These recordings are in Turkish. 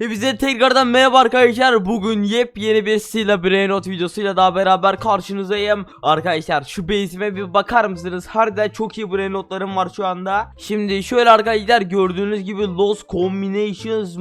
Hepinize tekrardan merhaba arkadaşlar. Bugün yepyeni bir Sila Brainrot videosuyla daha beraber karşınızdayım. Arkadaşlar şu base'ime bir bakar mısınız? Harbiden çok iyi Brainrotlarım var şu anda. Şimdi şöyle arkadaşlar gördüğünüz gibi Lost Combinations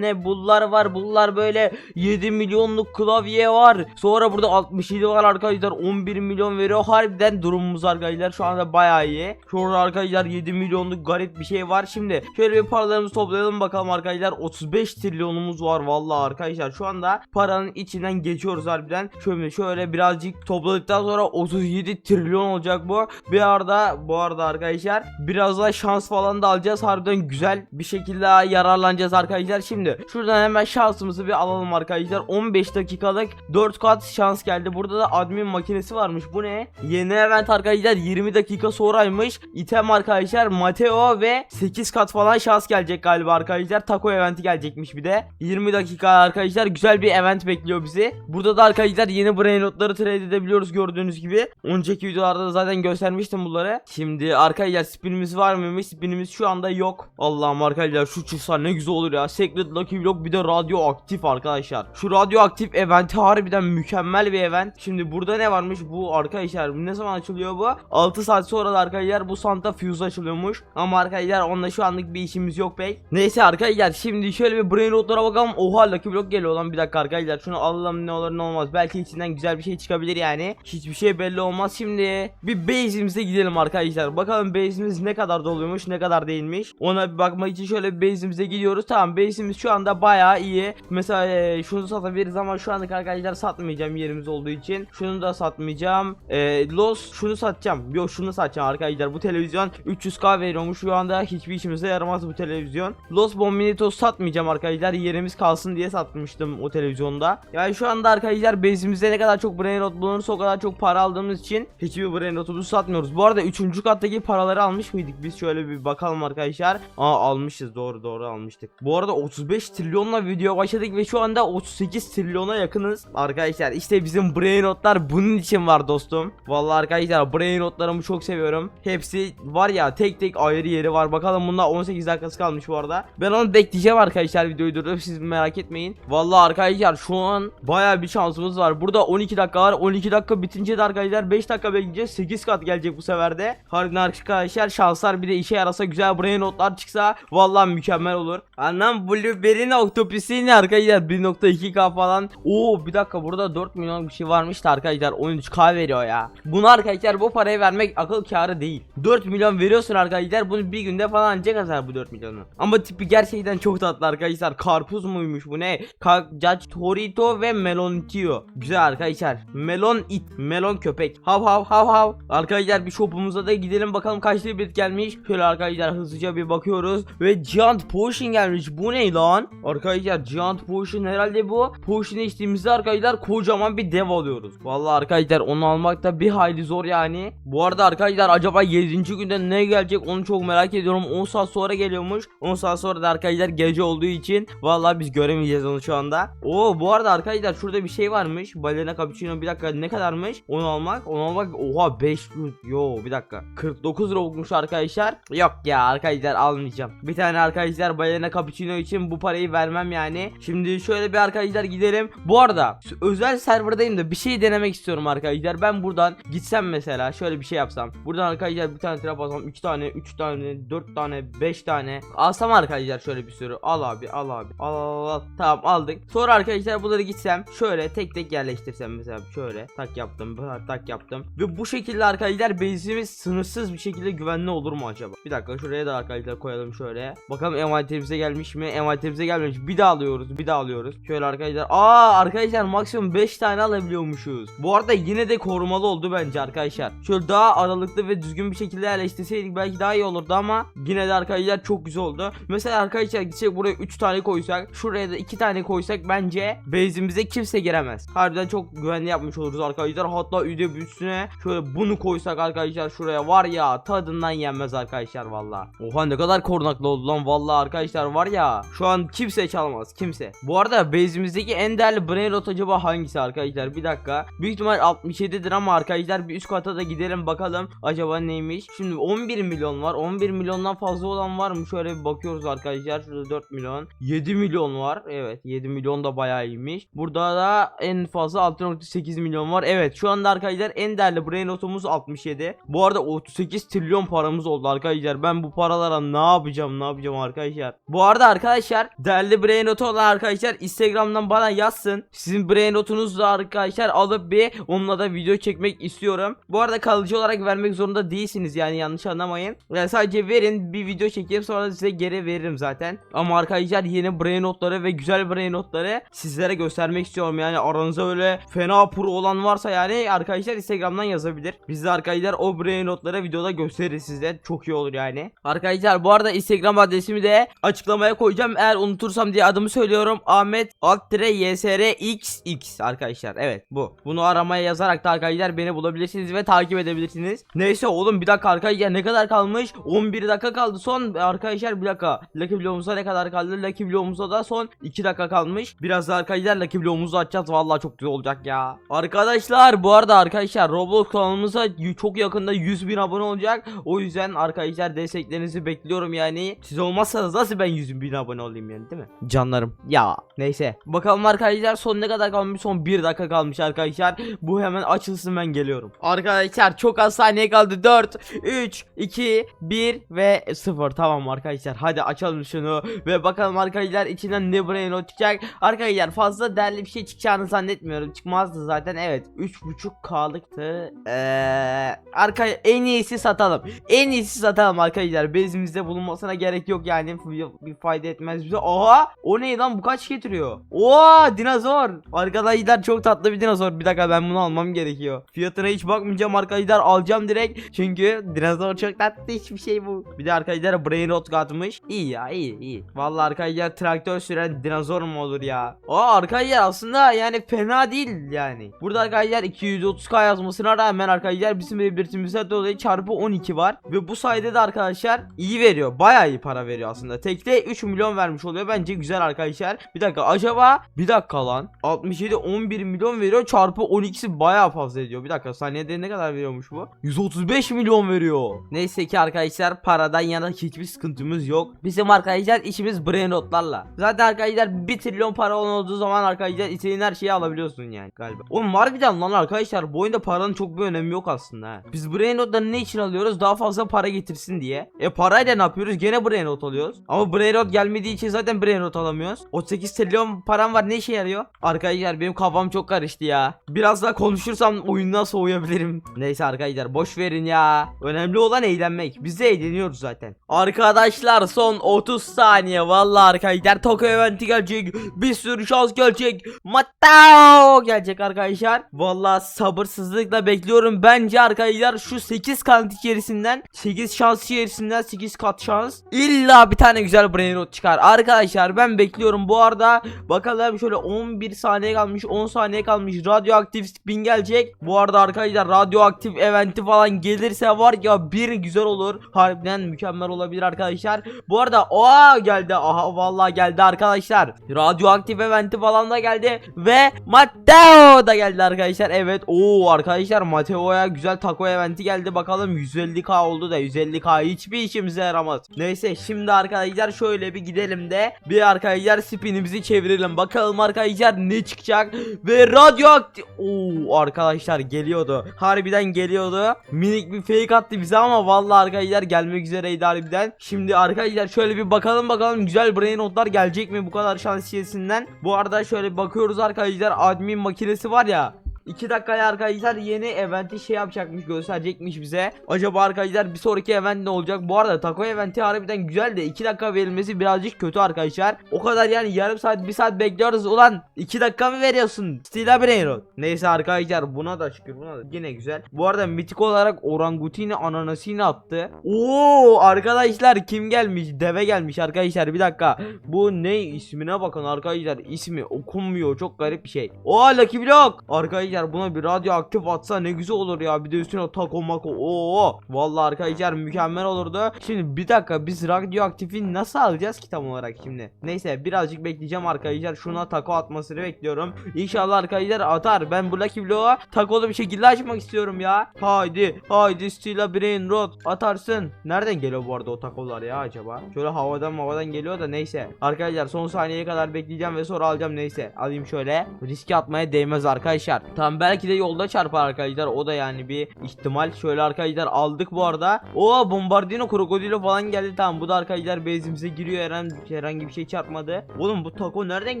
ne bunlar var. Bunlar böyle 7 milyonluk klavye var. Sonra burada 67 var arkadaşlar. 11 milyon veriyor. Harbiden durumumuz arkadaşlar şu anda bayağı iyi. Şurada arkadaşlar 7 milyonluk garip bir şey var. Şimdi şöyle bir paralarımızı toplayalım bakalım arkadaşlar. 35 trilyonumuz var vallahi arkadaşlar. Şu anda paranın içinden geçiyoruz harbiden. Şöyle şöyle birazcık topladıktan sonra 37 trilyon olacak bu. Bir arada bu arada arkadaşlar biraz daha şans falan da alacağız. Harbiden güzel bir şekilde yararlanacağız arkadaşlar. Şimdi şuradan hemen şansımızı bir alalım arkadaşlar. 15 dakikalık 4 kat şans geldi. Burada da admin makinesi varmış. Bu ne? Yeni event arkadaşlar 20 dakika sonraymış. İtem arkadaşlar Mateo ve 8 kat falan şans gelecek galiba arkadaşlar. Taco eventi gelecekmiş bir de. 20 dakika arkadaşlar güzel bir event bekliyor bizi. Burada da arkadaşlar yeni brain notları trade edebiliyoruz gördüğünüz gibi. Önceki videolarda da zaten göstermiştim bunları. Şimdi arkadaşlar spinimiz var mıymış? Spinimiz şu anda yok. Allah'ım arkadaşlar şu çıksa ne güzel olur ya. Secret Lucky Block bir de radyoaktif arkadaşlar. Şu radyoaktif eventi harbiden mükemmel bir event. Şimdi burada ne varmış bu arkadaşlar ne zaman açılıyor bu? 6 saat sonra da arkadaşlar bu Santa Fuse açılıyormuş. Ama arkadaşlar onunla şu anlık bir işimiz yok pek. Neyse arkadaşlar şimdi şöyle bir brain rotlara bakalım. Oha Lucky Block geliyor lan bir dakika arkadaşlar. Şunu alalım ne olur ne olmaz. Belki içinden güzel bir şey çıkabilir yani. Hiçbir şey belli olmaz. Şimdi bir base'imize gidelim arkadaşlar. Bakalım base'imiz ne kadar doluymuş ne kadar değilmiş. Ona bir bakmak için şöyle bir base'imize gidiyoruz. Tamam base'imiz şu anda bayağı iyi. Mesela e, şunu satabiliriz ama şu anlık arkadaşlar satmayacağım yerimiz olduğu için. Şunu da satmayacağım. E, Los şunu satacağım. Yok şunu satacağım arkadaşlar. Bu televizyon 300k veriyormuş. Şu anda hiçbir işimize yaramaz bu televizyon. Los Bombinitos satmayacağım arkadaşlar. Yerimiz kalsın diye satmıştım o televizyonda. Yani şu anda arkadaşlar base'imizde ne kadar çok brain rot bulunursa o kadar çok para aldığımız için hiçbir brain rotumuzu satmıyoruz. Bu arada 3. kattaki paraları almış mıydık biz? Şöyle bir bakalım arkadaşlar. Aa almışız doğru doğru almıştık. Bu arada 35 trilyonla video başladık ve şu anda 38 trilyona yakınız. Arkadaşlar işte bizim brain rotlar bunun için var dostum. Vallahi arkadaşlar brain rotlarımı çok seviyorum. Hepsi var ya tek tek ayrı yeri var. Bakalım bunda 18 dakikası kalmış bu arada. Ben onu bekleyeceğim arkadaşlar videoyu durdurup siz merak etmeyin. Vallahi arkadaşlar şu an baya bir şansımız var. Burada 12 dakika var. 12 dakika bitince de arkadaşlar 5 dakika bekleyeceğiz. 8 kat gelecek bu sefer de. Harbiden arkadaşlar şanslar bir de işe yarasa güzel brain notlar çıksa vallahi mükemmel olur. Anlam Blueberry'nin oktopisi ne arkadaşlar 1.2k falan. Oo bir dakika burada 4 milyon bir şey varmış da arkadaşlar 13k veriyor ya. Bunu arkadaşlar bu parayı vermek akıl kârı değil. 4 milyon veriyorsun arkadaşlar bunu bir günde falan ancak kazar bu 4 milyonu. Ama tipi gerçekten çok tatlı arkadaşlar. Karpuz muymuş bu ne? Ka Judge Torito ve Melon Tio. Güzel arkadaşlar. Melon it. Melon köpek. Hav hav hav hav. Arkadaşlar bir shopumuza da gidelim bakalım kaç bit gelmiş. Şöyle arkadaşlar hızlıca bir bakıyoruz. Ve Giant Potion gelmiş. Bu ne lan? Arkadaşlar Giant Potion herhalde bu. Potion içtiğimizde arkadaşlar kocaman bir dev alıyoruz. Vallahi arkadaşlar onu almak da bir hayli zor yani. Bu arada arkadaşlar acaba 7. günde ne gelecek onu çok merak ediyorum. 10 saat sonra geliyormuş. 10 saat sonra da arkadaşlar gece olduğu için vallahi biz göremeyeceğiz onu şu anda. Oo bu arada arkadaşlar şurada bir şey varmış. Balena cappuccino bir dakika ne kadarmış? Onu almak. Onu almak oha 5 yo bir dakika. 49 robux arkadaşlar. Yok ya arkadaşlar almayacağım. Bir tane arkadaşlar balena cappuccino için bu parayı vermem yani. Şimdi şöyle bir arkadaşlar gidelim. Bu arada özel serverdayım da bir şey denemek istiyorum arkadaşlar. Ben buradan gitsem mesela şöyle bir şey yapsam. Buradan arkadaşlar bir tane trap alsam 2 tane 3 tane 4 tane 5 tane alsam arkadaşlar şöyle bir sürü. Al abi al abi. Al al al. Tamam aldık. Sonra arkadaşlar bunları gitsem şöyle tek tek yerleştirsem mesela şöyle tak yaptım tak yaptım. Ve bu şekilde arkadaşlar base'imiz sınırsız bir şekilde güvenli olur mu acaba? Bir dakika şuraya da arkadaşlar koyalım şöyle. Bakalım envanterimize gelmiş mi? Envanterimize gelmemiş. Bir daha alıyoruz. Bir daha alıyoruz. Şöyle arkadaşlar. Aa arkadaşlar maksimum 5 tane alabiliyormuşuz. Bu arada yine de korumalı oldu bence arkadaşlar. Şöyle daha aralıklı ve düzgün bir şekilde yerleştirseydik belki daha iyi olurdu ama yine de arkadaşlar çok güzel oldu. Mesela arkadaşlar gitsek buraya 3 tane koysak, şuraya da 2 tane koysak bence base'imize kimse giremez. Harbiden çok güvenli yapmış oluruz arkadaşlar. Hatta üde üstüne şöyle bunu koysak arkadaşlar şuraya var ya tadından yenmez arkadaşlar valla. Oha ne kadar korunaklı oldu lan valla arkadaşlar var ya. Şu an kimse çalmaz kimse. Bu arada base'imizdeki en değerli brain rot acaba hangisi arkadaşlar? Bir dakika. Büyük ihtimal 67'dir ama arkadaşlar bir üst kata da gidelim bakalım acaba neymiş. Şimdi 11 milyon var. 11 milyondan fazla olan var mı? Şöyle bir bakıyoruz arkadaşlar. Şurada 4 milyon. 7 7 milyon var. Evet 7 milyon da bayağı iyiymiş. Burada da en fazla 6.8 milyon var. Evet şu anda arkadaşlar en değerli brain notumuz 67. Bu arada 38 trilyon paramız oldu arkadaşlar. Ben bu paralara ne yapacağım ne yapacağım arkadaşlar. Bu arada arkadaşlar değerli brain notu olan arkadaşlar Instagram'dan bana yazsın. Sizin brain notunuzu da arkadaşlar alıp bir onunla da video çekmek istiyorum. Bu arada kalıcı olarak vermek zorunda değilsiniz yani yanlış anlamayın. Yani sadece verin bir video çekeyim sonra size geri veririm zaten. Ama arkadaşlar yeni brain notları ve güzel brain notları sizlere göstermek istiyorum. Yani aranızda öyle fena pro olan varsa yani arkadaşlar Instagram'dan yazabilir. Biz de arkadaşlar o brain notları videoda gösteririz size. Çok iyi olur yani. Arkadaşlar bu arada Instagram adresimi de açıklamaya koyacağım. Eğer unutursam diye adımı söylüyorum. Ahmet alt YSR XX arkadaşlar. Evet bu. Bunu aramaya yazarak da arkadaşlar beni bulabilirsiniz ve takip edebilirsiniz. Neyse oğlum bir dakika arkadaşlar ne kadar kalmış? 11 dakika kaldı. Son arkadaşlar bir dakika. Lucky Bloğumuza ne kadar kaldı? Lucky Bloğumuza da son 2 dakika kalmış. Biraz da arkadaşlar Lucky Bloğumuzu açacağız. Vallahi çok güzel olacak ya. Arkadaşlar bu arada arkadaşlar Roblox kanalımıza çok yakında 100 bin abone olacak. O yüzden arkadaşlar desteklerinizi bekliyorum yani. Siz olmazsanız nasıl ben 100 bin abone olayım yani değil mi? Canlarım. Ya neyse. Bakalım arkadaşlar son ne kadar kalmış? Son 1 dakika kalmış arkadaşlar. Bu hemen açılsın ben geliyorum. Arkadaşlar çok az saniye kaldı. 4, 3, 2, 1 ve 0. Tamam arkadaşlar. Hadi açalım şunu. Ve bakalım arkadaşlar içinden ne brain not çıkacak. Arkadaşlar fazla değerli bir şey çıkacağını zannetmiyorum. Çıkmazdı zaten. Evet. 3.5K'lıktı. Eee arka en iyisi satalım. En iyisi satalım arkadaşlar. Bezimizde bulunmasına gerek yok yani. Bir, fayda etmez bize. Oha! O ne lan bu kaç getiriyor? Oha! Dinozor. Arkadaşlar çok tatlı bir dinozor. Bir dakika ben bunu almam gerekiyor. Fiyatına hiç bakmayacağım arkadaşlar. Alacağım direkt. Çünkü dinozor çok tatlı hiçbir şey bu. Bir de arkadaşlar brain rot katmış. İyi ya iyi iyi. Vallahi arkadaşlar traktör süren dinozor mu olur ya? Aa arkadaşlar aslında yani fena değil yani. Burada arkadaşlar 230k yazmasına rağmen arkadaşlar bizim belirtimizde dolayı çarpı 12 var. Ve bu sayede de arkadaşlar iyi veriyor. Bayağı iyi para veriyor aslında. Tekte 3 milyon vermiş oluyor. Bence güzel arkadaşlar. Bir dakika acaba bir dakika lan. 67 11 milyon veriyor. Çarpı 12'si bayağı fazla ediyor. Bir dakika saniyede ne kadar veriyormuş bu? 135 milyon veriyor. Neyse ki arkadaşlar paradan yana hiçbir sıkıntımız yok. Bizim arkadaşlar işimiz brain notlarla. Zaten arkadaşlar 1 trilyon para olan olduğu zaman arkadaşlar istediğin her şeyi alabiliyorsun yani galiba. Oğlum harbiden lan arkadaşlar bu oyunda paranın çok bir önemi yok aslında. ha. Biz brain ne için alıyoruz? Daha fazla para getirsin diye. E parayla ne yapıyoruz? Gene brain alıyoruz. Ama brain gelmediği için zaten brain not alamıyoruz. 38 trilyon param var ne işe yarıyor? Arkadaşlar benim kafam çok karıştı ya. Biraz daha konuşursam oyundan soğuyabilirim. Neyse arkadaşlar boş verin ya. Önemli olan eğlenmek. Biz de eğleniyoruz zaten. Arkadaşlar son 30 saniye. Vallahi arkadaşlar Tokyo eventi gelecek. Bir sürü şans gelecek. Matao gelecek arkadaşlar. Vallahi sabırsızlıkla bekliyorum. Bence arkadaşlar şu 8 kat içerisinden 8 şans içerisinden 8 kat şans. İlla bir tane güzel brain rot çıkar. Arkadaşlar ben bekliyorum. Bu arada bakalım şöyle 11 saniye kalmış 10 saniye kalmış. Radyoaktif spin gelecek. Bu arada arkadaşlar radyoaktif eventi falan gelirse var ya bir güzel olur. Harbiden mükemmel olabilir arkadaşlar. Bu arada oha geldi. Aha vallahi geldi arkadaşlar. Radyoaktif eventi falan da geldi ve Matteo da geldi arkadaşlar. Evet. Oo arkadaşlar Matteo'ya güzel taco eventi geldi. Bakalım 150k oldu da 150k hiçbir işimize yaramaz. Neyse şimdi arkadaşlar şöyle bir gidelim de bir arkadaşlar spinimizi çevirelim. Bakalım arkadaşlar ne çıkacak ve radyoaktif Oo arkadaşlar geliyordu. Harbiden geliyordu. Minik bir fake attı bize ama vallahi arkadaşlar gelmek üzereydi harbiden. Şimdi arkadaşlar şöyle bir bakalım bakalım güzel brain notlar gelecek mi bu kadar şans içerisinden. Bu arada şöyle bakıyoruz arkadaşlar admin makinesi var ya 2 dakikaya arkadaşlar yeni eventi şey yapacakmış gösterecekmiş bize. Acaba arkadaşlar bir sonraki event ne olacak? Bu arada taco eventi harbiden güzel de 2 dakika verilmesi birazcık kötü arkadaşlar. O kadar yani yarım saat 1 saat bekliyoruz ulan 2 dakika mı veriyorsun? Stila Brainrot. Neyse arkadaşlar buna da şükür buna da yine güzel. Bu arada mitik olarak orangutini ananasini attı. Oo arkadaşlar kim gelmiş? Deve gelmiş arkadaşlar bir dakika. Bu ne ismine bakın arkadaşlar ismi okunmuyor çok garip bir şey. Oo Lucky Block. Arkadaşlar arkadaşlar buna bir radyoaktif atsa ne güzel olur ya. Bir de üstüne taco mako. Oo. Vallahi arkadaşlar mükemmel olurdu. Şimdi bir dakika biz radyoaktifi nasıl alacağız ki tam olarak şimdi? Neyse birazcık bekleyeceğim arkadaşlar. Şuna taco atmasını bekliyorum. İnşallah arkadaşlar atar. Ben bu Lucky Block'u takolu bir şekilde açmak istiyorum ya. Haydi haydi Stila Brain Rot atarsın. Nereden geliyor bu arada o takolar ya acaba? Şöyle havadan havadan geliyor da neyse. Arkadaşlar son saniyeye kadar bekleyeceğim ve sonra alacağım neyse. Alayım şöyle. Riske atmaya değmez arkadaşlar. Tam belki de yolda çarpar arkadaşlar. O da yani bir ihtimal. Şöyle arkadaşlar aldık bu arada. Oo bombardino krokodilo falan geldi. Tamam bu da arkadaşlar base'imize giriyor. Herhangi, herhangi bir şey çarpmadı. Oğlum bu taco nereden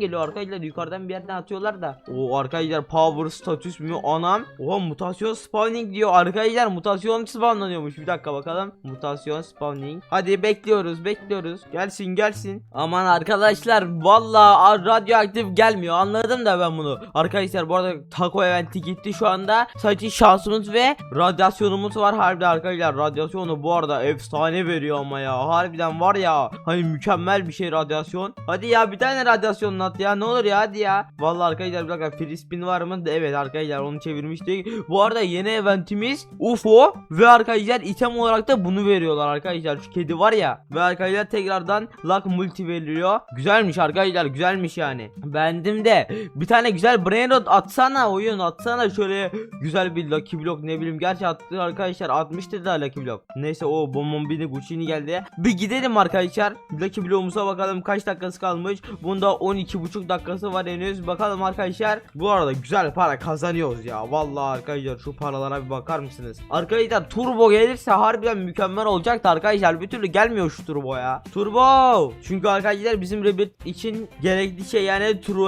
geliyor arkadaşlar? Yukarıdan bir yerden atıyorlar da. O arkadaşlar power status mü? Anam. Oha mutasyon spawning diyor. Arkadaşlar mutasyon spawnlanıyormuş. Bir dakika bakalım. Mutasyon spawning. Hadi bekliyoruz bekliyoruz. Gelsin gelsin. Aman arkadaşlar vallahi radyoaktif gelmiyor. Anladım da ben bunu. Arkadaşlar bu arada taco eventi gitti şu anda. Sadece şansımız ve radyasyonumuz var harbiden arkadaşlar. Radyasyonu bu arada efsane veriyor ama ya. Harbiden var ya. Hani mükemmel bir şey radyasyon. Hadi ya bir tane radyasyon at ya. Ne olur ya hadi ya. Vallahi arkadaşlar bir dakika free spin var mı? Evet arkadaşlar onu çevirmiştik. Bu arada yeni eventimiz UFO ve arkadaşlar item olarak da bunu veriyorlar arkadaşlar. Şu kedi var ya. Ve arkadaşlar tekrardan luck multi veriliyor. Güzelmiş arkadaşlar güzelmiş yani. Beğendim de bir tane güzel brain rot atsana oyun atsana şöyle güzel bir lucky block ne bileyim gerçi attı arkadaşlar atmıştı da lucky block. Neyse o bombini Gucci'ni geldi. Bir gidelim arkadaşlar. Lucky block'umuza bakalım kaç dakikası kalmış. Bunda 12,5 dakikası var henüz. Bakalım arkadaşlar. Bu arada güzel para kazanıyoruz ya. Vallahi arkadaşlar şu paralara bir bakar mısınız? Arkadaşlar turbo gelirse harbiden mükemmel olacaktı arkadaşlar. Bir türlü gelmiyor şu turbo ya. Turbo. Çünkü arkadaşlar bizim Rebirth için gerekli şey yani Turbo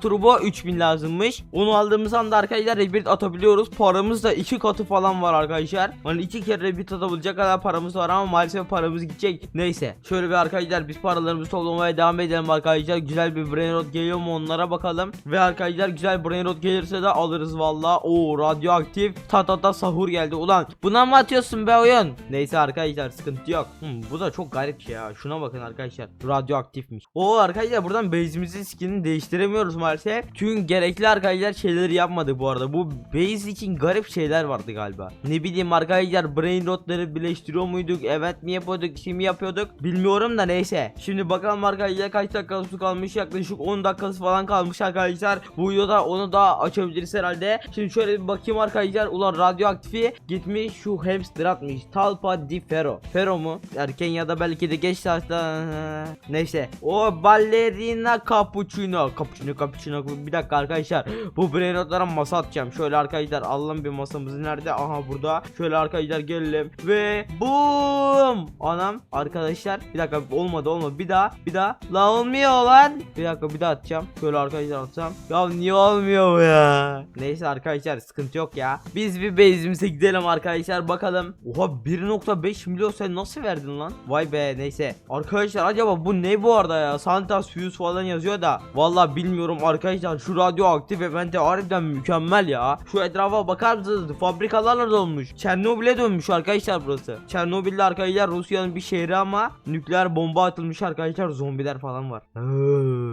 Turbo 3000 lazımmış. Onu aldığımız anda arkadaşlar Rebirth atabiliyoruz. Paramız da iki katı falan var arkadaşlar. Hani iki kere Rebirth atabilecek kadar paramız var ama maalesef paramız gidecek. Neyse. Şöyle bir arkadaşlar biz paralarımızı toplamaya devam edelim arkadaşlar. Güzel bir brain rot geliyor mu onlara bakalım. Ve arkadaşlar güzel brain rot gelirse de alırız valla. Oo radyoaktif. Ta ta sahur geldi. Ulan buna mı atıyorsun be oyun? Neyse arkadaşlar sıkıntı yok. Hmm, bu da çok garip şey ya. Şuna bakın arkadaşlar. Radyoaktifmiş. Oo arkadaşlar buradan base'imizin skinini değiştiremiyoruz maalesef. Çünkü gerekli arkadaşlar şeyleri yapmadı bu arada. Bu base için garip şeyler vardı galiba. Ne bileyim arkadaşlar brain rotları birleştiriyor muyduk? Evet mi yapıyorduk? Kim yapıyorduk? Bilmiyorum da neyse. Şimdi bakalım arkadaşlar kaç dakikası kalmış? Yaklaşık 10 dakikası falan kalmış arkadaşlar. Bu videoda onu da açabiliriz herhalde. Şimdi şöyle bir bakayım arkadaşlar. Ulan radyoaktifi gitmiş şu hamster atmış. Talpa di Ferro. Ferro mu? Erken ya da belki de geç saatte. Neyse. O ballerina cappuccino. Cappuccino cappuccino. Bir dakika arkadaşlar. Bu brain rotlara masa atacağım. Şöyle arkadaşlar alalım bir masamız nerede? Aha burada. Şöyle arkadaşlar gelelim. Ve boom. Anam arkadaşlar. Bir dakika olmadı olmadı. Bir daha. Bir daha. La olmuyor lan. Bir dakika bir daha atacağım. Şöyle arkadaşlar atsam. Ya niye olmuyor bu ya? Neyse arkadaşlar sıkıntı yok ya. Biz bir base'imize gidelim arkadaşlar bakalım. Oha 1.5 milyon sen nasıl verdin lan? Vay be neyse. Arkadaşlar acaba bu ne bu arada ya? Santas Fuse falan yazıyor da. Vallahi bilmiyorum arkadaşlar şu radyoaktif eventi harbiden mükemmel ya. Şu etrafa bakar mısınız? Fabrikalarla dolmuş. Çernobil'e dönmüş arkadaşlar burası. Çernobil'de arkadaşlar Rusya'nın bir şehri ama nükleer bomba atılmış arkadaşlar zombiler falan var.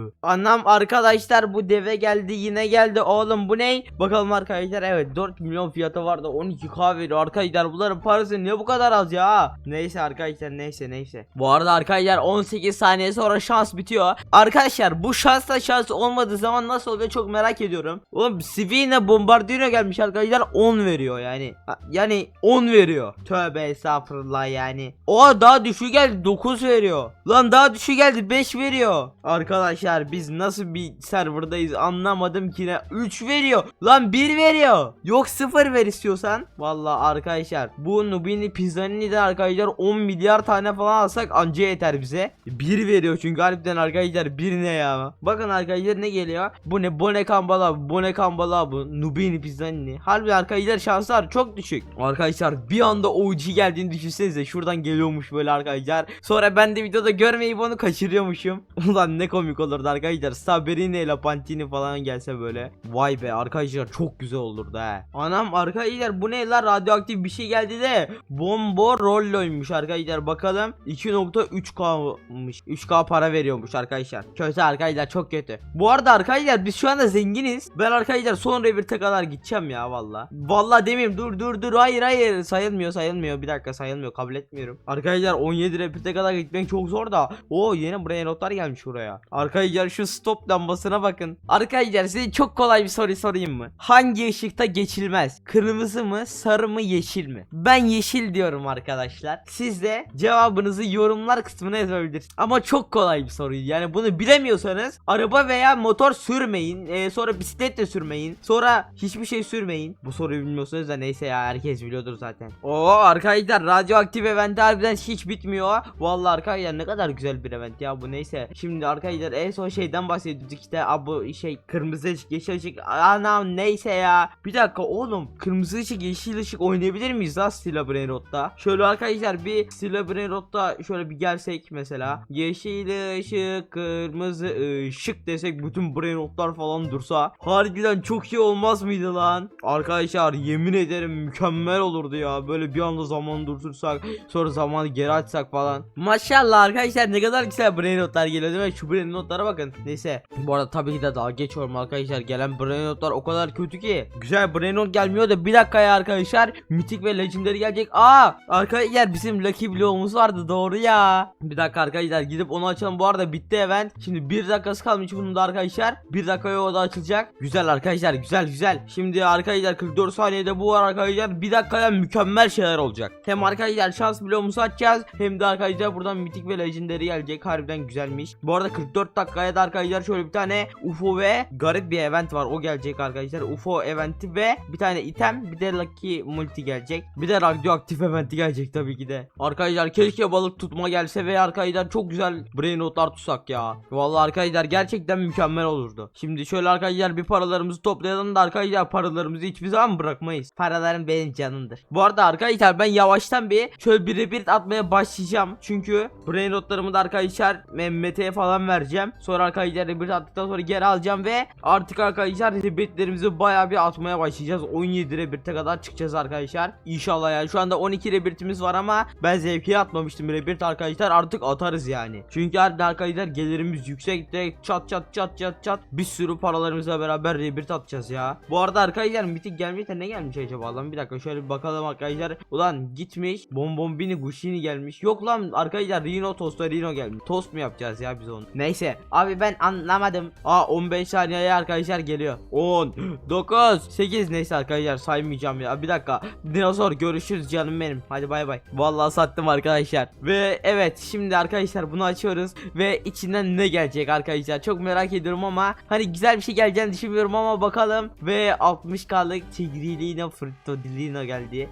Hı. Anam arkadaşlar bu deve geldi yine geldi oğlum bu ne? Bakalım arkadaşlar evet 4 milyon fiyatı vardı 12k veriyor arkadaşlar bunların parası niye bu kadar az ya? Neyse arkadaşlar neyse neyse. Bu arada arkadaşlar 18 saniye sonra şans bitiyor. Arkadaşlar bu şansla şans olmadığı zaman nasıl oluyor çok merak ediyorum. Oğlum Sivina Bombardino gelmiş arkadaşlar 10 veriyor yani. Yani 10 veriyor. Tövbe estağfurullah yani. O daha düşük geldi 9 veriyor. Lan daha düşük geldi 5 veriyor. Arkadaşlar biz nasıl bir serverdayız anlamadım ki ne 3 veriyor. Lan 1 veriyor. Yok 0 ver istiyorsan. Vallahi arkadaşlar bu Nubini Pizzanini de arkadaşlar 10 milyar tane falan alsak anca yeter bize. 1 veriyor çünkü harbiden arkadaşlar 1 ne ya. Bakın arkadaşlar ne geliyor? Bu ne? Bone Kambala, Bone Kambala bu. Nubini Pizzanini. Harbi arkadaşlar şanslar çok düşük. Arkadaşlar bir anda OG geldiğini düşünsenize. Şuradan geliyormuş böyle arkadaşlar. Sonra ben de videoda görmeyip onu kaçırıyormuşum. Ulan ne komik olurdu arkadaşlar. Saberine ile Pantini falan gelse böyle. Vay be arkadaşlar çok güzel olurdu he. Anam arkadaşlar bu ne lan radyoaktif bir şey geldi de. Bombo Rollo'ymuş arkadaşlar bakalım. 2.3K'mış. 3K para veriyormuş arkadaşlar. Kötü arkadaşlar çok kötü. Bu arada arkadaşlar biz şu anda zenginiz. ben arkadaşlar son revirte kadar gideceğim ya valla. Valla demeyeyim dur dur dur hayır hayır sayılmıyor sayılmıyor bir dakika sayılmıyor kabul etmiyorum. Arkadaşlar 17 revirte kadar gitmek çok zor da. O yeni buraya notlar gelmiş buraya. Arkadaşlar şu stop lambasına bakın. Arkadaşlar size çok kolay bir soru sorayım mı? Hangi ışıkta geçilmez? Kırmızı mı sarı mı yeşil mi? Ben yeşil diyorum arkadaşlar. Siz de cevabınızı yorumlar kısmına yazabilirsiniz. Ama çok kolay bir soru. Yani bunu bilemiyorsanız araba veya motor sürmeyin. Ee, sonra bisiklet de sürmeyin. Sonra hiçbir şey sürmeyin. Bu soruyu bilmiyorsanız da neyse ya herkes biliyordur zaten. Oo arkadaşlar radyoaktif event harbiden hiç bitmiyor. Vallahi arkadaşlar ne kadar güzel bir event ya bu neyse. Şimdi arkadaşlar en son şeyden bahsediyorduk işte abi şey kırmızı ışık yeşil ışık anam neyse ya. Bir dakika oğlum kırmızı ışık yeşil ışık oynayabilir miyiz lan Stila Brainrot'ta? Şöyle arkadaşlar bir Stila Brainrot'ta şöyle bir gelsek mesela. Yeşil ışık kırmızı ışık desek bütün Brainrot'lar falan dursa. Harbiden çok iyi olmaz mıydı lan? Arkadaşlar yemin ederim mükemmel olurdu ya. Böyle bir anda zaman durdursak sonra zamanı geri açsak falan. Maşallah arkadaşlar ne kadar güzel Brainrot'lar geliyor değil mi? Şu Brainrot'lara bakın. Neyse. Bu arada tabii ki de daha geçiyorum arkadaşlar. Gelen Brainrot'lar o kadar kötü ki. Güzel Brainrot gelmiyor da bir dakika ya arkadaşlar. Mitik ve Legendary gelecek. Aa! Arkadaşlar bizim Lucky Block'umuz vardı doğru ya. Bir dakika arkadaşlar gidip onu açalım. Bu arada bitti event. Şimdi bir dakikası kalmış bunun da arkadaşlar. Bir dakikaya o da açılacak. Güzel arkadaşlar güzel güzel. Şimdi arkadaşlar 44 saniyede bu var arkadaşlar. Bir dakikaya mükemmel şeyler olacak. Hem arkadaşlar şans bloğumuzu açacağız. Hem de arkadaşlar buradan mitik ve legendary gelecek. Harbiden güzelmiş. Bu arada 44 dakikaya da arkadaşlar şöyle bir tane UFO ve garip bir event var. O gelecek arkadaşlar. UFO eventi ve bir tane item bir de lucky multi gelecek. Bir de radyoaktif eventi gelecek tabii ki de. Arkadaşlar keşke balık tutma gelse ve arkadaşlar çok güzel brain notlar tutsak ya. Vallahi arkadaşlar gerçekten mükemmel olurdu. Şimdi şöyle arkadaşlar bir paralarımızı toplayalım da arkadaşlar paralarımızı hiçbir zaman bırakmayız. Paralarım benim canımdır. Bu arada arkadaşlar ben yavaştan bir şöyle bir repeat atmaya başlayacağım. Çünkü brain notlarımı da arkadaşlar Mehmet'e falan vereceğim. Sonra arkadaşlar repeat attıktan sonra geri alacağım ve artık arkadaşlar repeatlerimizi bayağı bir atmaya başlayacağız. 17 repeat'e kadar çıkacağız arkadaşlar. İnşallah yani şu anda 12 repeat'imiz var ama ben zevkiye atmamıştım repeat arkadaşlar artık atarız yani. Çünkü arkadaşlar gelirimiz yüksek direkt çat çat çat çat çat bir sürü paralarımızla beraber repeat atacağız ya. Bu arada arkadaşlar mitik gelmiş de ne gelmiş acaba lan bir dakika şöyle bir bakalım arkadaşlar. Ulan gitmiş bonbombini guşini gelmiş. Yok lan arkadaşlar Rino Toast'a Rino gelmiş. Toast mu yapacağız ya biz onu? Neyse abi ben anlamadım. Aa 15 saniyeye arkadaşlar geliyor. 10 9 8 neyse arkadaşlar saymayacağım ya. Bir dakika. Dinozor görüşürüz canım benim. Hadi bay bay. Vallahi sattım arkadaşlar. Ve evet şimdi arkadaşlar bunu açıyoruz ve içinden ne gelecek arkadaşlar. Çok merak ediyorum ama hani güzel bir şey geleceğini düşünmüyorum ama bakalım. Ve 60k'lık Tigrilino Frittodilino geldi.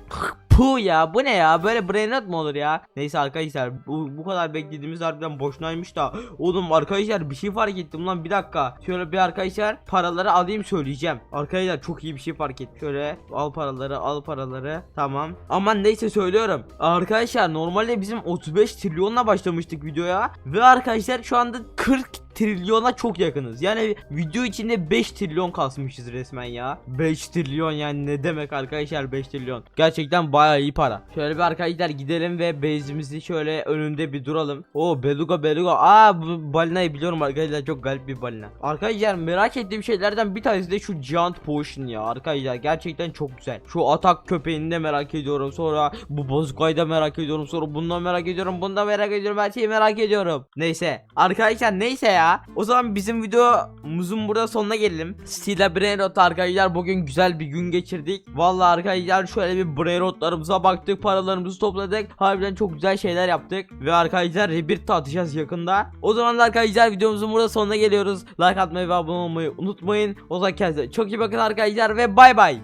Puh ya bu ne ya? Böyle brain rot mu olur ya? Neyse arkadaşlar bu, bu kadar beklediğimiz harbiden boşunaymış da. Oğlum arkadaşlar bir şey fark ettim lan bir dakika. Şöyle bir arkadaşlar paraları alayım söyleyeceğim. Arkadaşlar çok iyi bir şey fark ettim. Şöyle al paraları al paraları. Tamam. Aman neyse söylüyorum. Arkadaşlar normalde bizim 35 trilyonla başlamıştık videoya. Ve arkadaşlar şu anda 40 trilyona çok yakınız. Yani video içinde 5 trilyon kasmışız resmen ya. 5 trilyon yani ne demek arkadaşlar 5 trilyon. Gerçekten bayağı iyi para. Şöyle bir arkadaşlar gidelim ve base'imizi şöyle önünde bir duralım. O beluga beluga. Aa bu balinayı biliyorum arkadaşlar çok garip bir balina. Arkadaşlar merak ettiğim şeylerden bir tanesi de şu Giant Potion ya. Arkadaşlar gerçekten çok güzel. Şu atak köpeğini de merak ediyorum. Sonra bu bozukayı da merak ediyorum. Sonra bundan merak ediyorum. Bundan merak ediyorum. Her şeyi merak ediyorum. Neyse. Arkadaşlar neyse ya. O zaman bizim videomuzun burada sonuna gelelim. Stila Brainrot arkadaşlar bugün güzel bir gün geçirdik. Vallahi arkadaşlar şöyle bir Brainrotlarımıza baktık. Paralarımızı topladık. Harbiden çok güzel şeyler yaptık. Ve arkadaşlar Rebirth atacağız yakında. O zaman da arkadaşlar videomuzun burada sonuna geliyoruz. Like atmayı ve abone olmayı unutmayın. O zaman kendinize çok iyi bakın arkadaşlar ve bay bay.